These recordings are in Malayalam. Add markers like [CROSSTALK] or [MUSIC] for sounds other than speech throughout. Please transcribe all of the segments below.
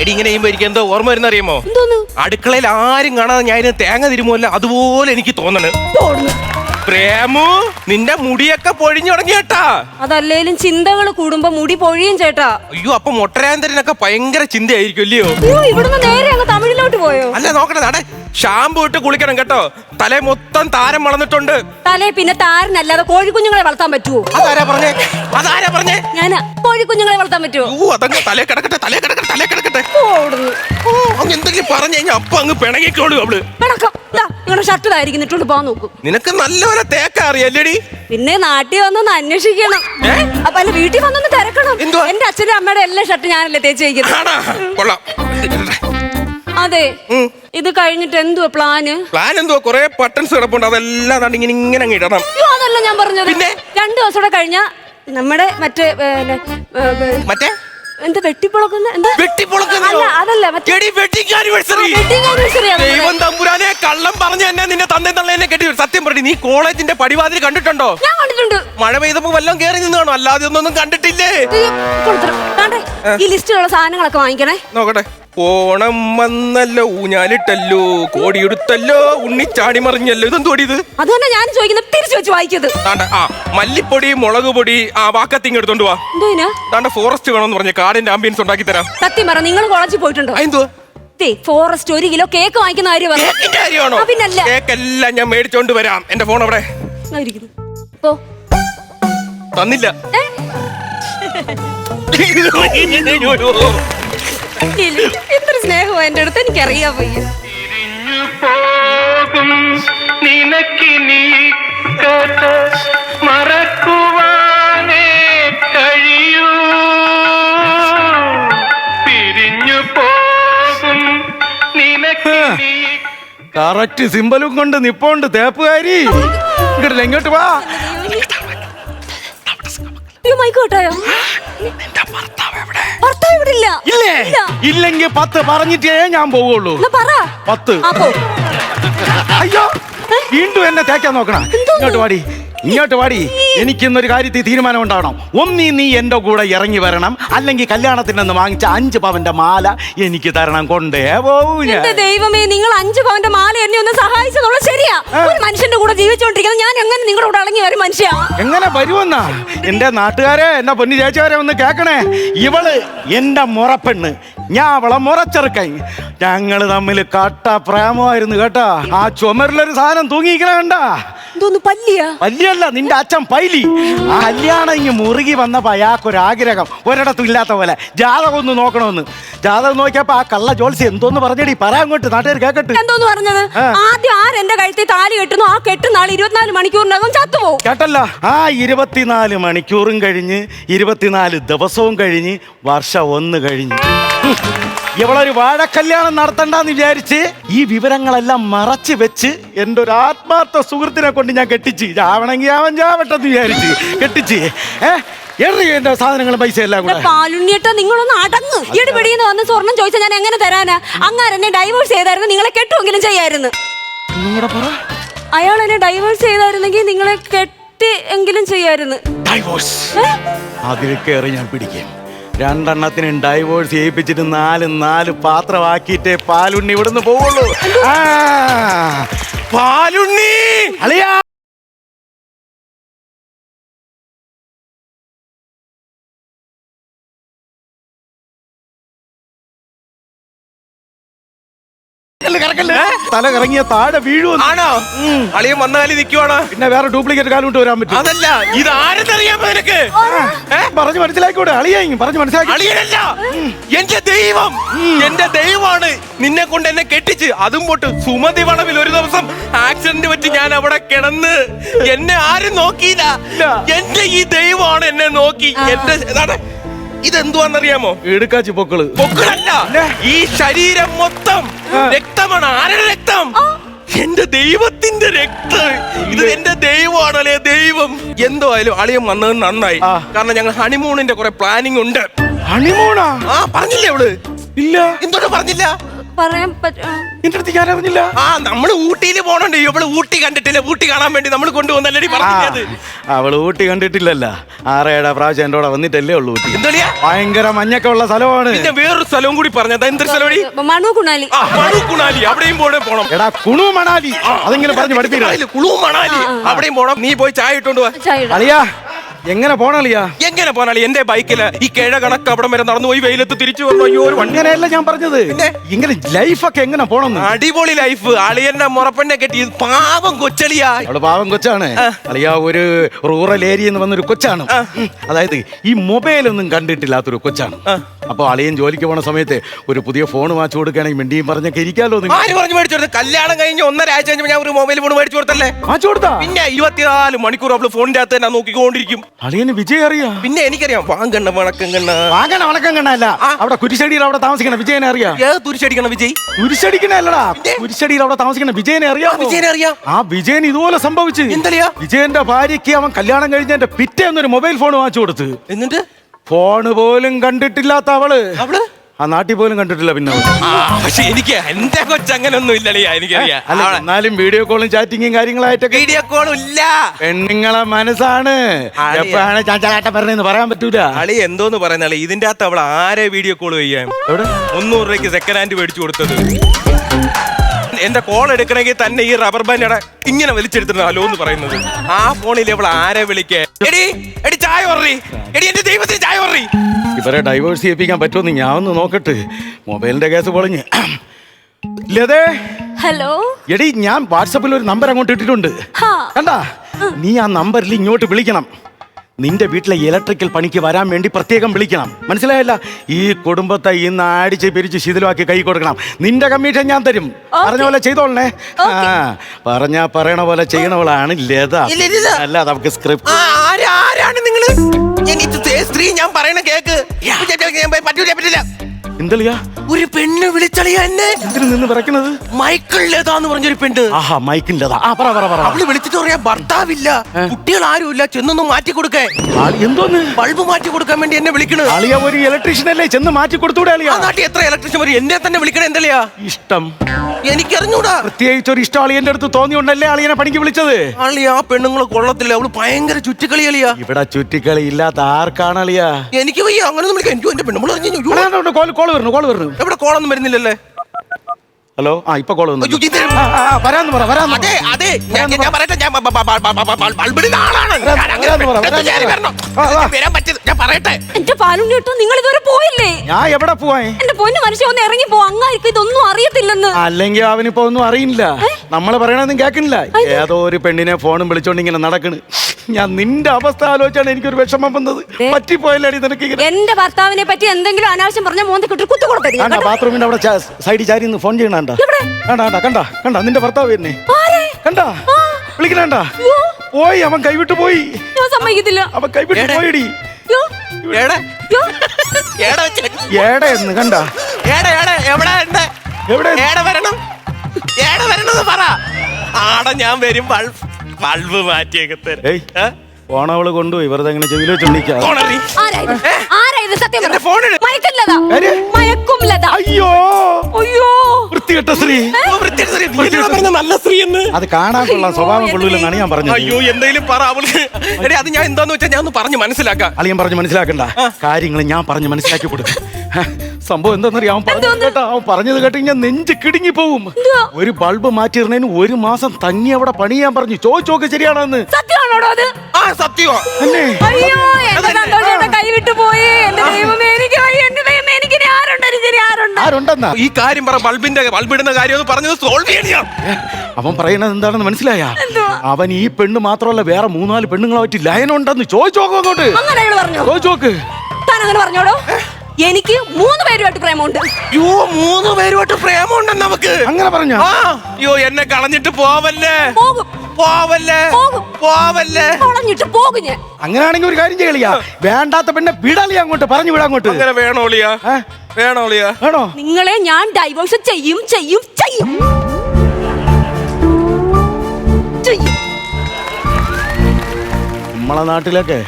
എടി ഇങ്ങനെ ചെയ്യുമ്പോ എനിക്ക് എന്തോ ഓർമ്മ വരുന്ന അറിയുമോ? അടുക്കളയിൽ ആരും കാണാതെ ഞാൻ തേങ്ങ തിരുമല്ല അതുപോലെ എനിക്ക് തോന്നണ്. പ്രേമു നിന്റെ മുടിയൊക്കെ പൊഴിഞ്ഞു തുടങ്ങി ചേട്ടാ അതല്ലേലും ചിന്തകൾ കൂടുമ്പോ മുടി പൊഴിയും ചേട്ടാ. അയ്യോ അപ്പൊ മൊട്ടരാന്തരനൊക്കെ ഭയങ്കര ചിന്തയായിരിക്കും അല്ലയോ? ഇവിടുന്ന് നേരെ അങ്ങ് തമിഴിലോട്ട് പോയോ? അല്ല നോക്കണേ നാടെ. ഷാമ്പു ഇട്ട് കുളിക്കണം കേട്ടോ. തല മൊത്തം താരം വളർന്നിട്ടുണ്ട്. തലേ പിന്നെ താരനല്ലാതെ കോഴിക്കുഞ്ഞുങ്ങളെ വളർത്താൻ പറ്റുമോ അതാരാ പറഞ്ഞേ? അതാരാ പറഞ്ഞേ? ഞാൻ കോഴിക്കുഞ്ഞുങ്ങളെ വളർത്താൻ പറ്റുമോ ഓ അതങ്ങ് തലേ കിടക്കട്ടെ തലേ കിടക്കട്ടെ തലേ കിടക്കട്ടെ. ഓ അങ്ങ് എന്തെങ്കിലും പറഞ്ഞു കഴിഞ്ഞാൽ അപ്പൊ അങ്ങ് പിണങ്ങിക്കോളൂ അവൾ. പിണക്കം. ദാ, നിങ്ങളുടെ ഷർട്ട് ഇതായിരിക്കും പോകാൻ നോക്കും. നിനക്ക് നല്ലപോലെ തേക്ക അറിയല്ലേടി പിന്നെ നാട്ടിൽ വന്നൊന്ന് അന്വേഷിക്കണം? അപ്പൊ അല്ല വീട്ടിൽ വന്നൊന്ന് തിരക്കണം. എന്തുവാ? എന്റെ അച്ഛനും അമ്മയുടെ എല്ലാ ഷർട്ട് ഞാനല്ലേ തേച്ച് വയ്ക്കുന്നത്. കൊള്ളാം. അതെ. ഉം. ഇത് കഴിഞ്ഞിട്ട് എന്തുവാ പ്ലാന്? പ്ലാൻ എന്തോ കൊറേ പട്ടൻസ് കിടപ്പുണ്ട്. അതെല്ലാം ദാണ്ട് ഇങ്ങനെ ഇങ്ങനെ അങ്ങ് ഇടണം. അയ്യോ അതല്ല ഞാൻ പറഞ്ഞത്. പിന്നെ? രണ്ടു ദിവസം കൂടെ കഴിഞ്ഞ നമ്മുടെ മറ്റേ ഏ, ഏ, ഏ, മറ്റേ? എന്താ വെട്ടിപ്പൊളക്കുന്ന എന്താ? വെട്ടിപ്പൊളക്കുന്നോ? അല്ല അതല്ല മറ്റേ എടി വെഡിങ് ആനിവേഴ്സറി വെഡിങ് ആനിവേഴ്സറി ദൈവം തമ്പുരാനെ കള്ളം പറഞ്ഞ എന്നെ നിന്റെ തള്ള എന്നെ കെട്ടി സത്യം പറഞ്ഞു നീ കോളേജിന്റെ പടിവാതിൽ കണ്ടിട്ടുണ്ടോ? ഞാൻ കണ്ടിട്ടുണ്ട്. മഴ പെയ്തപ്പോ വല്ലതും കേറി നിന്ന് കാണോ. അല്ലാതെ ഒന്നും കണ്ടിട്ടില്ലേ? ഇത് കൊടുത്തിട്ട്. ദാണ്ടെ, ഈ ലിസ്റ്റിലുള്ള സാധനങ്ങളൊക്കെ വാങ്ങിക്കണേ. നോക്കട്ടെ. ഓണം വന്നല്ലോ ഊഞ്ഞാലിട്ടല്ലോ കോടിയെടുത്തല്ലോ ഉണ്ണിച്ചാടി മറിഞ്ഞല്ലോ ഇതെന്തോ ഇത് അത് തന്നെ ഞാൻ ചോദിക്കുന്നത് തിരിച്ചു വെച്ച് വായിക്കത് താണ്ട ആ മല്ലിപ്പൊടി മുളക് പൊടി ആ വാക്കത്തിങ് എടുത്തോണ്ട് വാ എന്തോ ഇതിനാ? ദാണ്ട ഫോറസ്റ്റ് വേണമെന്ന് പറഞ്ഞ കാടിന്റെ ആംബിയൻസ് ഉണ്ടാക്കി തരാം സത്യം പറ നിങ്ങൾ കോളേജിൽ പോയിട്ടുണ്ടോ എന്തോ ദേ, ഫോറസ്റ്റ് ഒരു കിലോ കേക്ക് വാങ്ങിക്കുന്ന ആര് പറഞ്ഞു കേക്കിന്റെ കാര്യമാണോ ആ, പിന്നല്ല. കേക്കെല്ലാം ഞാൻ മേടിച്ചോണ്ട് വരാം എന്റെ ഫോൺ അവിടെ ആ, ഇരിക്കുന്നു. പോ. തന്നില്ല ഏ? ഇല്ല. എന്തൊരു സ്നേഹമാ എന്റെ അടുത്ത് എനിക്കറിയാൻ പയ്യ നിനക്കിനി കഥ മറക്കുവാനേ കഴിയൂ പിരിഞ്ഞു പോകും നിനക്ക് കറക്റ്റ് സിമ്പലും കൊണ്ട് നിപ്പോണ്ട് തേപ്പുകാരി ഇങ്ങോട്ടില്ല ഇങ്ങോട്ട് വാ അയ്യോ, മൈക്ക് കേട്ടായോ ഭർത്താവ് ഇവിടെ ഇല്ല? ഇല്ലേ. ഇല്ല. ഇല്ലെങ്കിൽ പത്ത് പറഞ്ഞിട്ടേ ഞാൻ പോവുള്ളൂ. എന്നാ പറ. പത്ത്. അപ്പോ. അയ്യോ വീണ്ടും എന്നെ തേക്കാൻ നോക്കണം. ഇങ്ങോട്ട് വാടി. ഇങ്ങോട്ട് വാടി. എനിക്കിന്നൊരു കാര്യത്തിൽ തീരുമാനം ഉണ്ടാവണം ഒന്നീ നീ എന്റെ കൂടെ ഇറങ്ങി വരണം. അല്ലെങ്കിൽ കല്യാണത്തിൽ നിന്ന് വാങ്ങിച്ച അഞ്ച് പവന്റെ മാല എനിക്ക് തരണം. കൊണ്ടേ പോവൂ ഞാൻ. എന്റെ ദൈവമേ നിങ്ങൾ അഞ്ച് പവന്റെ മാല എന്നെ ഒന്ന് സഹായിച്ചെന്നുള്ളത് ശരിയാ. ഒരു മനുഷ്യന്റെ കൂടെ ജീവിച്ചോണ്ടിരിക്കുന്നത് ഞാൻ എങ്ങനെ നിങ്ങളുടെ കൂടെ അടങ്ങി വരും മനുഷ്യ? എങ്ങനെ വരുമെന്നാ? എന്റെ നാട്ടുകാരെ എന്റെ പൊന്നു ചേച്ചവരെ ഒന്ന് കേക്കണേ ഇവൾ എന്റെ മുറപ്പെണ്ണ്. ഞാൻ അവളെ മുറച്ചെറുക്കൻ. ഞങ്ങൾ തമ്മിൽ കട്ട പ്രേമമായിരുന്നു കേട്ടാ. ആ ചുമരിലൊരു സാധനം തൂങ്ങിയിരിക്കണ കണ്ട. എന്തോന്ന് പല്ലിയാ? പല്ലിയല്ല നിന്റെ അച്ഛൻ പൈലി. ആ കല്യാണം ഇങ്ങ് മുറുകി വന്നപ്പോ അയാൾക്കൊരാഗ്രഹം. ഒരിടത്തും ഇല്ലാത്ത പോലെ. ജാതകം ഒന്ന് നോക്കണമെന്ന് ജാതകം നോക്കിയപ്പോ ആ കള്ള ജോൽസി എന്തോന്ന് പറഞ്ഞടി? പറയാൻ അങ്ങോട്ട് നാട്ടുകാർ കേക്കട്ട്. എന്തോന്ന് പറഞ്ഞത്? ആദ്യം ആരെന്റെ കഴുത്തിൽ താലി കെട്ടുന്നു? ആ കെട്ടുന്ന ആൾ ഇരുപത്തിനാല് മണിക്കൂറിനകം ചത്തുപോകും കേട്ടല്ല. ആ ഇരുപത്തിനാല് മണിക്കൂറും കഴിഞ്ഞ് ഇരുപത്തിനാല് ദിവസവും കഴിഞ്ഞ് വർഷം ഒന്ന് കഴിഞ്ഞ്. ഇവളൊരു വാഴക്കല്യാണം നടത്തണ്ടെന്ന് വിചാരിച്ച് ഈ വിവരങ്ങളെല്ലാം മറച്ച് വെച്ച് എന്റെ ഒരു ആത്മാർത്ഥ സുഹൃത്തിനെ കൊണ്ട് ഞാൻ കെട്ടിച്ച്. ചാവണമെങ്കിൽ അവൻ ചാവട്ടെന്ന് വിചാരിച്ച് കെട്ടിച്ച്. ഏ? എറി എന്റെ സാധനങ്ങളും പൈസ എല്ലാം കൂടെ. പാലുണ്ണിയേട്ട നിങ്ങളൊന്ന് അടങ്ങ്. ഈട് പിടിയെന്ന് വന്ന് സ്വർണം ചോദിച്ചാൽ ഞാൻ എങ്ങനെ തരാനാ? അങ്ങാർ എന്നെ ഡൈവോഴ്സ് ചെയ്തായിരുന്നു നിങ്ങളെ കെട്ടുമെങ്കിലും ചെയ്യായിരുന്നു. അയാൾ എന്നെ ഡൈവോഴ്സ് ചെയ്തായിരുന്നെങ്കിൽ നിങ്ങളെ കെട്ടി എങ്കിലും ചെയ്യായിരുന്നു. ഡൈവോഴ്സ്? അതിൽ കയറി ഞാൻ പിടിക്കും. രണ്ടെണ്ണത്തിനും ഡൈവോഴ്സ് ചെയ്യിപ്പിച്ചിട്ട് നാല് നാല് പാത്രമാക്കിയിട്ടേ പാലുണ്ണി ഇവിടുന്ന് പോവുള്ളൂ. പാലുണ്ണി! അളിയാ! തല കറങ്ങിയ താഴെ വീഴുമെന്ന്. ആണോ? അളിയൻ വന്നാലും കാലി നിക്കുവാണോ? പിന്നെ വേറെ ഡ്യൂപ്ലിക്കേറ്റ് കാലം വരാൻ പറ്റും. അതല്ല ഇത് ആരെന്നറിയാമോ നിനക്ക്? പറഞ്ഞു മനസ്സിലാക്കൂടെ അളിയായി പറഞ്ഞു മനസ്സിലാക്കി. അളിയനല്ല എന്റെ ദൈവം എന്റെ ദൈവമാണ് നിന്നെ കൊണ്ട് എന്നെ കെട്ടിച്ച്. അതും പോട്ട് സുമതി വളവിൽ ഒരു ദിവസം ആക്സിഡന്റ് പറ്റി ഞാൻ അവിടെ കിടന്ന് എന്നെ ആരും നോക്കിയില്ല. എന്റെ ഈ ദൈവമാണ് എന്നെ നോക്കി. എന്റെ ഇതെന്തുവാന്നറിയാമോ എടുക്കാച്ചി പൊക്കൾ. പൊക്കളല്ല. ഈ ശരീരം മൊത്തം രക്തമാണ്. ആരുടെ രക്തം? എന്റെ ദൈവത്തിന്റെ രക്തം. ഇത് എന്റെ ദൈവമാണല്ലേ ദൈവം? എന്തോ ആയാലും അളിയൻ വന്നത് നന്നായി. കാരണം ഞങ്ങൾ ഹണിമൂണിന്റെ കുറെ പ്ലാനിങ് ഉണ്ട്. ഹണിമൂണാ ആ പറഞ്ഞില്ലേ അവൾ? ഇല്ല. എന്തോ പറഞ്ഞില്ല? പറയാൻ പറ്റും നിന്റെ അടുത്ത് ഞാൻ അറിഞ്ഞില്ല ആ നമ്മൾ ഊട്ടിയിൽ പോണുണ്ട്. ഇവൾ ഊട്ടി കണ്ടിട്ടില്ല. ഊട്ടി കാണാൻ വേണ്ടി നമ്മൾ കൊണ്ടുവന്നല്ലേ പറഞ്ഞത് അവൾ ഊട്ടി കണ്ടിട്ടില്ലല്ല. ആറേടാ പ്രാവശ്യം എന്റെ കൂടെ വന്നിട്ടല്ലേ ഉള്ളൂ ഊട്ടി. എന്താ ഭയങ്കര മഞ്ഞൊക്കെ ഉള്ള സ്ഥലമാണ്. പിന്നെ വേറൊരു സ്ഥലവും കൂടി പറഞ്ഞത്. എന്തൊരു സ്ഥലം മണു കുണാലി. ആ മണു കുണാലി. അവിടെയും പോണേ പോണം. എടാ കുണു മണാലി. അതെങ്ങനെ പറഞ്ഞു പഠിപ്പിക്കില്ല കുളു മണാലി അവിടെയും പോണം. നീ പോയി ചായ ഇട്ടോണ്ട് വാ. അളിയാ എങ്ങനെ പോണളിയാ എങ്ങനെ പോകാനാണ് എന്റെ ബൈക്കിൽ ഈ കിഴ കണക്ക് അവിടം വരെ നടന്നു പോയി വെയിലത്ത് തിരിച്ചു വന്നു? അയ്യോ ഒരു വണ്ടി അങ്ങനെയല്ല ഞാൻ പറഞ്ഞത്. ഇങ്ങനെ ലൈഫൊക്കെ എങ്ങനെ പോണം അടിപൊളി ലൈഫ്. അളിയന്റെ മുറപ്പെണ്ണെ കെട്ടി. പാവം കൊച്ചളിയാ. അവൾ പാവം കൊച്ചാണ്. അളിയാ ഒരു റൂറൽ ഏരിയ എന്ന് വന്നൊരു കൊച്ചാണ്. അതായത് ഈ മൊബൈൽ ഒന്നും കണ്ടിട്ടില്ലാത്തൊരു കൊച്ചാണ്. അപ്പൊ അളിയൻ ജോലിക്ക് പോണ സമയത്ത് ഒരു പുതിയ ഫോൺ വാങ്ങിച്ചു കൊടുക്കുകയാണെങ്കിൽ മിണ്ടിയും പറഞ്ഞൊക്കെ ഇരിക്കാലോ ആര് പറഞ്ഞു മേടിച്ചു കൊടുത്തത്? കല്യാണം കഴിഞ്ഞ് ഒന്നര ആഴ്ച കഴിഞ്ഞപ്പോ ഞാൻ ഒരു മൊബൈൽ ഫോൺ മേടിച്ചു കൊടുത്തല്ലേ? വാങ്ങിച്ചു കൊടുത്താ? പിന്നെ ഇരുപത്തിനാല് മണിക്കൂർ അവൾ ഫോണിന്റെ അകത്ത് തന്നെ നോക്കിക്കൊണ്ടിരിക്കും. അളിയന് വിജയം അറിയാ. പിന്നെ എനിക്കറിയാം വാങ്കണ്ണ വണക്കണ്ണ വാങ്ങണ വണക്കം കണ്ടല്ല അവിടെ കുരിശടിയിൽ അവിടെ താമസിക്കണ വിജയനെ അറിയാം. ഏത് തുരിശടിക്കണ വിജയ്? കുരിശടിക്കണല്ലടാ കുരിശടിയിൽ അവിടെ താമസിക്കണ വിജയനെ അറിയാം വിജയനെ അറിയാം. ആ വിജയൻ ഇതുപോലെ സംഭവിച്ചു. എന്തല്ലയാ വിജയന്റെ ഭാര്യയ്ക്ക് അവൻ കല്യാണം കഴിഞ്ഞതിന്റെ പിറ്റേന്നൊരു മൊബൈൽ ഫോൺ വാങ്ങിച്ചു കൊടുത്ത്. എന്നിട്ട്? ഫോണ് പോലും കണ്ടിട്ടില്ലാത്ത അവൾ. അവൾ? ആ നാട്ടിൽ പോലും കണ്ടിട്ടില്ല പിന്നെ പക്ഷെ എനിക്ക് എന്റെ കൊച്ചങ്ങനൊന്നും ഇല്ലടിയാ എനിക്കറിയാം. അല്ല എന്നാലും വീഡിയോ കോളും ചാറ്റിങ്ങും കാര്യങ്ങളായിട്ടൊക്കെ വീഡിയോ കോളും ഇല്ല. പെണ്ണുങ്ങളെ മനസ്സാണ്. എപ്പോഴാണ് ചാച്ചാട്ട പറഞ്ഞെന്ന് പറയാൻ പറ്റൂല. അളി എന്തോന്ന് പറയുന്ന ഇതിന്റെ അകത്ത് അവൾ ആരെ വീഡിയോ കോൾ ചെയ്യാൻ മുന്നൂറ് രൂപയ്ക്ക് സെക്കൻഡ് ഹാൻഡ് മേടിച്ചു കൊടുത്തത്. എന്റെ കോൾ എടുക്കണമെങ്കിൽ തന്നെ ഈ റബ്ബർ ബാൻഡ് ഇങ്ങനെ വലിച്ചെടുത്തിട്ട് ഹലോ എന്ന് പറയുന്നത്. ആ ഫോണിൽ ഇവൾ ആരെ വിളിക്കേ? എടി എടി ചായ എടി എന്റെ ദൈവത്തിന് ചായ ഇവരെ ഡൈവേഴ്സ് ചെയ്യിപ്പിക്കാൻ പറ്റുമെന്ന് ഞാൻ ഒന്ന് നോക്കട്ടെ. മൊബൈലിന്റെ കേസ് പൊളിഞ്ഞ്. ലതേ. ഹലോ. എടി ഞാൻ വാട്സപ്പിൽ ഒരു നമ്പർ അങ്ങോട്ട് ഇട്ടിട്ടുണ്ട്. കണ്ടാ? നീ ആ നമ്പറിൽ ഇങ്ങോട്ട് വിളിക്കണം. നിന്റെ വീട്ടിലെ ഇലക്ട്രിക്കൽ പണിക്ക് വരാൻ വേണ്ടി പ്രത്യേകം വിളിക്കണം. മനസ്സിലായല്ല? ഈ കുടുംബത്തെ ഇന്ന് അടിച്ച് പിരിച്ച് ശിഥിലമാക്കി കൈ കൊടുക്കണം. നിന്റെ കമ്മീഷൻ ഞാൻ തരും. പറഞ്ഞ പോലെ ചെയ്തോളണേ. ആ പറഞ്ഞാ പറയണ പോലെ ചെയ്യണവളാണ് ലത ഇല്ല, ഇല്ല, ഇല്ല. അല്ല നമുക്ക് സ്ക്രിപ്റ്റ് ആ, ആരാ- ആരാണ് നിങ്ങൾ? ഞാൻ സ്ത്രീ ഞാൻ പറയണ കേക്ക്. പറ്റൂല പറ്റില്ല എന്തളിയാ? ഒരു പെണ്ണ് വിളിച്ചളിയാ എന്നെ? ഇതിൽ നിന്ന് വിറയ്ക്കണത് മൈക്കിൾ ലതാന്ന് പറഞ്ഞൊരു പെണ്ണ്. ആഹാ മൈക്കിന്റെതാ ആ പറ പറ പറ. അവൾ വിളിച്ചിട്ട് പറയാ ഭർത്താവില്ല കുട്ടികൾ ആരുമില്ല ചെന്നൊന്ന് മാറ്റി കൊടുക്കേ. എന്തോന്ന്? ബൾബ് മാറ്റി കൊടുക്കാൻ വേണ്ടി എന്നെ വിളിക്കണത് അളിയ ഒരു ഇലക്ട്രീഷ്യൻ അല്ലേ? ചെന്ന് മാറ്റി കൊടുത്തൂടെ അളിയ. നാട്ടിൽ എത്ര ഇലക്ട്രീഷ്യൻ വരും? എന്നെ തന്നെ വിളിക്കണ എന്തളിയാ? ഇഷ്ടം. എനിക്കറിഞ്ഞൂടാ. പ്രത്യേകിച്ച് ഒരു ഇഷ്ടം അളിയന്റെ അടുത്ത് തോന്നിയുണ്ടല്ലേ അളിയനെ പണിക്ക് വിളിച്ചത്? ആളി ആ പെണ്ണുങ്ങളെ കൊള്ളത്തില്ല. അവൾ ഭയങ്കര ചുറ്റിക്കളി അളിയ. ഇവിടെ ചുറ്റിക്കളി ഇല്ലാത്ത ആർക്കാണ് അളിയ? എനിക്ക് വയ്യ അങ്ങനെ ഒന്നും വിളിക്കാം എനിക്ക് എന്റെ പെണ്ണുമ്പോൾ കോൾ വരുന്നു കോൾ വരുന്നു എവിടെ കോളൊന്നും വരുന്നില്ലല്ലേ? ഹലോ? ആ ഇപ്പൊ കോൾ വന്നു. വരാന്ന് പറ വരാന്ന് പറ. അതെ. അതെ ഞാൻ പറയട്ടെ ബൾബിടുന്ന ആളാണ്. വരണം. വരാൻ പറ്റിയത് പറയട്ടെ. എന്റെ കേട്ടോ നിങ്ങൾ ഇതുവരെ പോയില്ലേ? എവിടെ പോവാൻ? എന്റെ പൊന്നു മനുഷ്യ ഒന്ന് ഇറങ്ങി പോ. അങ്ങായിരിക്കും ഇതൊന്നും അറിയത്തില്ലെന്ന്. അല്ലെങ്കിൽ അവനിപ്പോ ഒന്നും അറിയില്ല. നമ്മൾ പറയണതൊന്നും കേൾക്കണില്ല ഏതോ ഒരു പെണ്ണിനെ ഫോണും വിളിച്ചോണ്ട് ഇങ്ങനെ നടക്കണ്. ഞാൻ നിന്റെ അവസ്ഥ ആലോചിച്ചാണ് എനിക്കൊരു വിഷമം വന്നത്. പറ്റിപ്പോയല്ലേ നിനക്ക് എന്റെ ഭർത്താവിനെ പറ്റി എന്തെങ്കിലും അനാവശ്യം പറഞ്ഞ മോന്തി കിട്ടി കുത്തു കൊടുക്കരുത്. കണ്ട ബാത്റൂമിന്റെ അവിടെ സൈഡിൽ ചാരി നിന്ന് ഫോൺ ചെയ്യണണ്ട എവിടെ? കണ്ട കണ്ട കണ്ട കണ്ട നിന്റെ ഭർത്താവ് തന്നെ കണ്ടാ കണ്ട. വിളിക്കണണ്ട പോയി അവൻ കൈവിട്ട് പോയി. ഞാൻ സമ്മതിക്കത്തില്ല. അവൻ കൈവിട്ട്? പോയിടി. അയ്യോ, ഏടെ അയ്യോ. ഏടെ വെച്ച്. ഏടെന്ന് കണ്ട. ഏടെ ഏടെ എവിടെ ഉണ്ട്? എവിടെ? ഏടെ വരണം. പറ. ആടെ ഞാൻ വരും ബൾബ് ബൾബ് മാറ്റിയൊക്കെ തരാം ഓണവൾ കൊണ്ടുപോയി. വെറുതെ അങ്ങനെ ആരാ ഇത്? ആരാ ഇത് സത്യം പറ. എന്റെ ഫോൺ എടു. മയക്കും ലത. ആര്? മയക്കും ലത. അയ്യോ. അയ്യോ. വൃത്തികെട്ട സ്ത്രീ. നല്ല സ്ത്രീ എന്ന്. അത് കാണാൻ കൊള്ളാം. സ്വഭാവം കൊള്ളൂലെന്നാണ് ഞാൻ പറഞ്ഞത്. അയ്യോ എന്തെങ്കിലും പറ അവൾക്ക് എടേ അത് ഞാൻ എന്താന്ന് വെച്ചാൽ ഞാൻ ഒന്ന് പറഞ്ഞു മനസ്സിലാക്കാം. അളിയൻ പറഞ്ഞ് മനസ്സിലാക്കണ്ട. കാര്യങ്ങൾ ഞാൻ പറഞ്ഞ് മനസ്സിലാക്കി കൊടുക്കും. ഹ, സംഭവം എന്താണെന്നറിയാം അവൻ പറഞ്ഞത് കേട്ടോ. അവൻ പറഞ്ഞത് കേട്ട് ഞാൻ നെഞ്ച് കിടുങ്ങി പോവും. എന്തുവാ? ഒരു ബൾബ് മാറ്റിയിരുന്നതിന് ഒരു മാസം തങ്ങി അവിടെ പണിയാൻ പറഞ്ഞു. ചോദിച്ചോക്ക് ശരിയാണെന്ന്. സത്യമാണോടോ അത്? ആ സത്യോ അല്ലേ അയ്യോ എന്റെ സന്തോഷം കൈവിട്ടു പോയി. ആരുണ്ടെന്നാ? ഈ കാര്യം പറ ബൾബിന്റെ ബൾബിടുന്ന കാര്യം പറഞ്ഞത് സോൾവ് ചെയ്യണം അവൻ പറയുന്നത് എന്താണെന്ന് മനസ്സിലായ? അവൻ ഈ പെണ്ണ് മാത്രമല്ല വേറെ മൂന്നാൽ പെണ്ണുങ്ങളെ പറ്റി ലയനുണ്ടെന്ന് ചോദിച്ചോക്ക് അങ്ങോട്ട്. അങ്ങനെ അയാൾ പറഞ്ഞോ? ചോദിച്ചോക്ക് പറഞ്ഞോടോ? എനിക്ക് മൂന്ന് പേരുമായിട്ട് പ്രേമമുണ്ട്. യോ മൂന്ന് പേരുമായിട്ട് പ്രേമമുണ്ടെന്ന് നമുക്ക്. അങ്ങനെ പറഞ്ഞു? ആ അയ്യോ എന്നെ കളഞ്ഞിട്ട് പോവല്ലേ? പോകും. പോവല്ലേ? പോകും. പോവല്ലേ? കളഞ്ഞിട്ട് പോകും ഞാൻ. അങ്ങനെയാണെങ്കിൽ ഒരു കാര്യം ചെയ്യലിയാ വേണ്ടാത്ത പെണ്ണെ വിടലിയ അങ്ങോട്ട് പറഞ്ഞു വിടാ അങ്ങോട്ട്. അങ്ങനെ വേണോളിയാ ഏ? വേണോളിയാ വേണോ? നിങ്ങളെ ഞാൻ ഡൈവോഴ്സ് ചെയ്യും ചെയ്യും ചെയ്യും. ചെയ്യും. നമ്മളെ നാട്ടിലൊക്കെ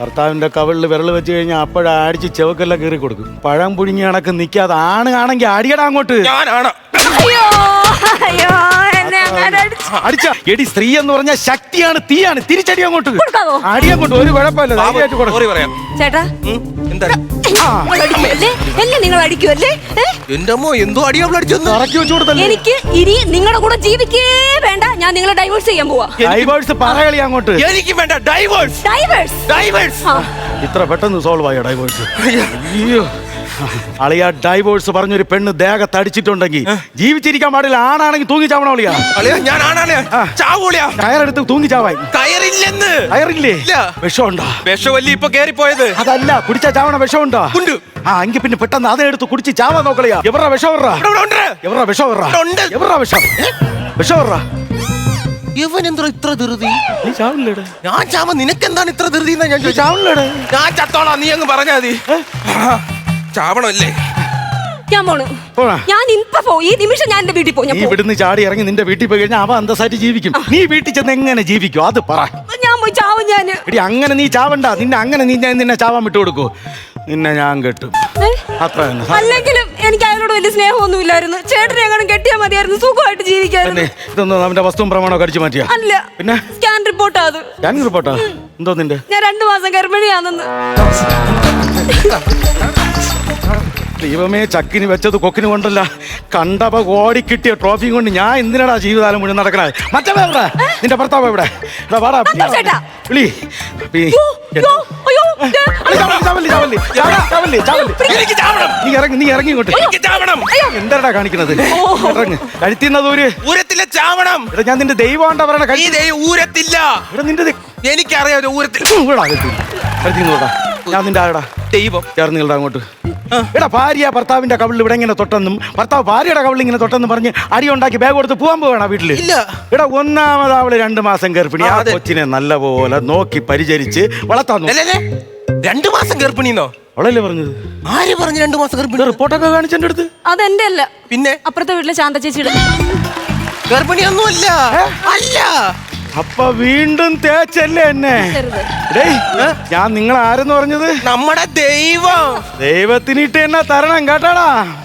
ഭർത്താവിന്റെ കവളിൽ വിരൽ വെച്ച് കഴിഞ്ഞാൽ അപ്പോഴാ അടിച്ച് ചെവക്കെല്ലാം കീറി കൊടുക്കും. പഴം പുഴുങ്ങി കണക്ക് നിൽക്കാതെ ആണ് ആണെങ്കിൽ അടിയടാ അങ്ങോട്ട്. ഞാനാണ്? അയ്യോ അയ്യോ എന്നെ അങ്ങനെ അടിച്ചു. അടിച്ച. എടി സ്ത്രീ എന്ന് പറഞ്ഞാൽ ശക്തിയാണ് തീയാണ്. തിരിച്ചടി അങ്ങോട്ട്. കൊടുക്കാവോ? അടി അങ്ങോട്ട്. ഒരു കുഴപ്പമില്ല. ധൈര്യമായിട്ട് കൊടുക്കും. സോറി പറയാം. ചേട്ടാ എന്താ? നിങ്ങൾ അടിക്കുമല്ലേ എന്നെ നിങ്ങൾ അടിക്കുമല്ലേ ഏ? എന്റെ അമ്മോ എന്തോ അടിയാവൾ അടിച്ചെന്ന്? ഇറക്കി വെച്ചു കൊടുത്തല്ലേ? എനിക്ക് ഇനി നിങ്ങളുടെ കൂടെ ജീവിക്കേ വേണ്ട. ഞാൻ നിങ്ങളെ ഡൈവേഴ്സ് ചെയ്യാൻ പോവാ. ഡൈവേഴ്സ് പറകളി അങ്ങോട്ട്. എനിക്ക് വേണ്ട ഡൈവേഴ്സ് ഡൈവേഴ്സ് ഡൈവേഴ്സ് ആ. ഇത്ര പെട്ടെന്ന് സോൾവ് ആയോ ഡൈവേഴ്സ് അയ്യോ. അളിയ ഡൈവോഴ്സ് പറഞ്ഞൊരു പെണ്ണ് ദേഹത്ത് അടിച്ചിട്ടുണ്ടെങ്കിൽ ജീവിച്ചിരിക്കാൻ പാടില്ല. ആണാണെങ്കിൽ തൂങ്ങി അളിയാ? അളിയാ ഞാൻ ആണാളിയാ ചാവൂളിയാ. കയറെടുത്ത് തൂങ്ങിച്ചാവാൻ കയറില്ലെന്ന്. കയറില്ലേ. വിഷമുണ്ടോ? വിഷവല്ലി ഇപ്പൊ കേറിപ്പോയത്. അതല്ല കുടിച്ചാ ചാവണ വിഷമുണ്ടോ? ഉണ്ട്. ആ എങ്കിൽ പിന്നെ പെട്ടെന്ന് അതെടുത്ത് കുടിച്ച് ചാവാൻ നോക്കളിയാ എവറാ വിഷം എവറാ വിഷം എവറാ വിഷം? വിഷം എവറാ ഇവൻ എന്താ ഇത്ര ധൃതി? നീ ചാവില്ലേടെ ഞാൻ ചാവ നിനക്ക് എന്താണ് ഇത്ര ധൃതി ഞാൻ ചാവില്ലേടെ ഞാൻ ചത്തോളാം നീ അങ്ങ് പറഞ്ഞാ മതി. ചാവണമല്ലേ ഞാൻ പോണു. പോടാ. ഞാൻ ഇപ്പൊ പോ. ഈ നിമിഷം ഞാൻ എന്റെ വീട്ടിൽ പോ. ഞാൻ നീ ഇവിടുന്ന് ചാടി ഇറങ്ങി നിന്റെ വീട്ടിൽ പോയി കഴിഞ്ഞാൽ അവ അന്തസ്സായിട്ട് ജീവിക്കും. നീ വീട്ടിൽ ചെന്ന് എങ്ങനെ ജീവിക്കും? അത് പറ. ഞാൻ പോയി ചാവും ഞാൻ എടി അങ്ങനെ നീ ചാവണ്ട. നിന്നെ അങ്ങനെ നീ ഞാൻ നിന്നെ ചാവാൻ വിട്ടു കൊടുക്കൂ. നിന്നെ ഞാൻ കെട്ടും. ഏ? അത്ര തന്നെ. അല്ലെങ്കിലും എനിക്ക് അയാളോട് വലിയ സ്നേഹമൊന്നും ഇല്ലായിരുന്നു. ചേട്ടനെ എങ്ങനെ കെട്ടിയാൽ മതിയായിരുന്നു. സുഖമായിട്ട് ജീവിക്കായിരുന്നു. തന്നെ ഇതൊന്നും അവന്റെ വസ്തുവും പ്രമാണോ കടിച്ചു മാറ്റിയ? അല്ല. പിന്നെ? സ്കാൻ റിപ്പോർട്ടാ അത്. ഞാൻ റിപ്പോർട്ടാ? എന്തോ നിന്റെ? ഞാൻ രണ്ടു മാസം ഗർഭിണിയാണെന്ന്. [LAUGHS] ദൈവമേ ചക്കിന് വെച്ചത് കൊക്കിന് കൊണ്ടല്ല. കണ്ടപ്പ ഓടി കിട്ടിയ ട്രോഫി കൊണ്ട് ഞാൻ എന്തിനാടാ ജീവിതകാലം മുഴുവൻ നടക്കണേ? മറ്റേ എവിടെ? നിന്റെ ഭർത്താവ് എവിടെ? വാടാ. വിളി. നീ ഇറങ്ങി നീ ഇറങ്ങി ഇങ്ങോട്ട്. എന്താടാ കാണിക്കുന്നത്? ഇറങ്ങ്. ഊരത്തിലെ ചാവണം. എടാ ഞാൻ നിന്റെ ദൈവമാണ്ടാ പറയണ ഊരത്തില്ല. എടാ നിന്റെ ദൈ- എനിക്കറിയാം ഊരത്തിൽ. ഞാൻ നിന്റെ ആടാ ദൈവം. ചേർന്ന് നിൽടാ അങ്ങോട്ട്. എടാ ഭാര്യ ഭർത്താവിന്റെ കവിളിൽ ഇവിടെ ഇങ്ങനെ തൊട്ടെന്നും ഭർത്താവ് ഭാര്യയുടെ കവിളിൽ ഇങ്ങനെ തൊട്ടെന്നും പറഞ്ഞ് അടി ഉണ്ടാക്കി ബാഗ് കൊടുത്ത് പോകാൻ പോവാണ് വീട്ടിൽ? ഇല്ല. എടാ ഒന്നാമത് അവൾ രണ്ടു മാസം ഗർഭിണി. ആ. കൊച്ചിനെ നല്ലപോലെ നോക്കി പരിചരിച്ച് വളർത്താൻ നോക്കി. രണ്ടു മാസം ഗർഭിണിന്നോ? അവളല്ലേ പറഞ്ഞത്? ആര് പറഞ്ഞു രണ്ടു മാസം ഗർഭിണി? റിപ്പോർട്ടൊക്കെ കാണിച്ചെന്റെ അടുത്ത്. അതെന്റെ അല്ല പിന്നെ? അപ്പുറത്തെ വീട്ടിലെ ശാന്ത ചേച്ചി ഗർഭിണിയൊന്നുമല്ല. അല്ല. അപ്പൊ വീണ്ടും തേച്ചല്ലേ എന്നെ. ഡേയ് ഞാൻ നിങ്ങൾ ആരെന്ന് പറഞ്ഞത്? നമ്മുടെ ദൈവം. ദൈവത്തിനിട്ട് എന്നാ തരണം കേട്ടാടാ.